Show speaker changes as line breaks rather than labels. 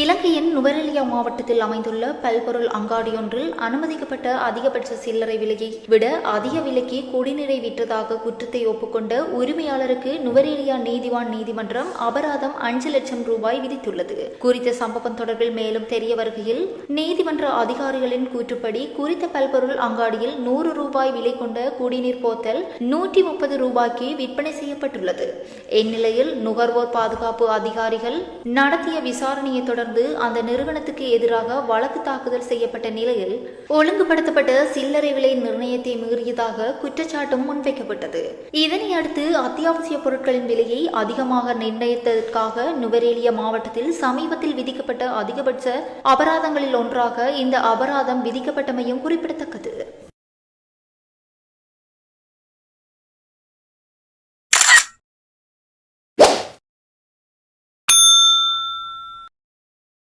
இலங்கையின் நுவரெலியா மாவட்டத்தில் அமைந்துள்ள பல்பொருள் அங்காடியொன்றில் அனுமதிக்கப்பட்ட அதிகபட்ச சில்லறை விலையை விட அதிக விலைக்கு குடிநீரை விற்றதாக குற்றத்தை ஒப்புக்கொண்ட உரிமையாளருக்கு நுவரெலியா நீதிவான் நீதிமன்றம் அபராதம் அஞ்சு லட்சம் ரூபாய் விதித்துள்ளது. குறித்த சம்பவம் தொடர்பில் மேலும் தெரிய வருகையில் நீதிமன்ற அதிகாரிகளின் கூற்றுப்படி குறித்த பல்பொருள் அங்காடியில் நூறு ரூபாய் விலை கொண்ட குடிநீர் போத்தல் நூற்றி முப்பது ரூபாய்க்கு விற்பனை செய்யப்பட்டுள்ளது. இந்நிலையில் நுகர்வோர் பாதுகாப்பு அதிகாரிகள் நடத்திய விசாரணையை தொடர்ந்து அந்த நிறுவனத்துக்கு எதிராக வழக்கு தாக்குதல் செய்யப்பட்ட நிலையில் ஒழுங்குபடுத்தப்பட்ட சில்லறை விலை நிர்ணயத்தை மீறியதாக குற்றச்சாட்டும் முன்வைக்கப்பட்டது. இதனை அடுத்து அத்தியாவசிய பொருட்களின் விலையை அதிகமாக நிர்ணயித்ததற்காக நுவரேலியா மாவட்டத்தில் சமீபத்தில் விதிக்கப்பட்ட அதிகபட்ச அபராதங்களில் ஒன்றாக இந்த அபராதம் விதிக்கப்பட்டமையும் குறிப்பிடத்தக்கது.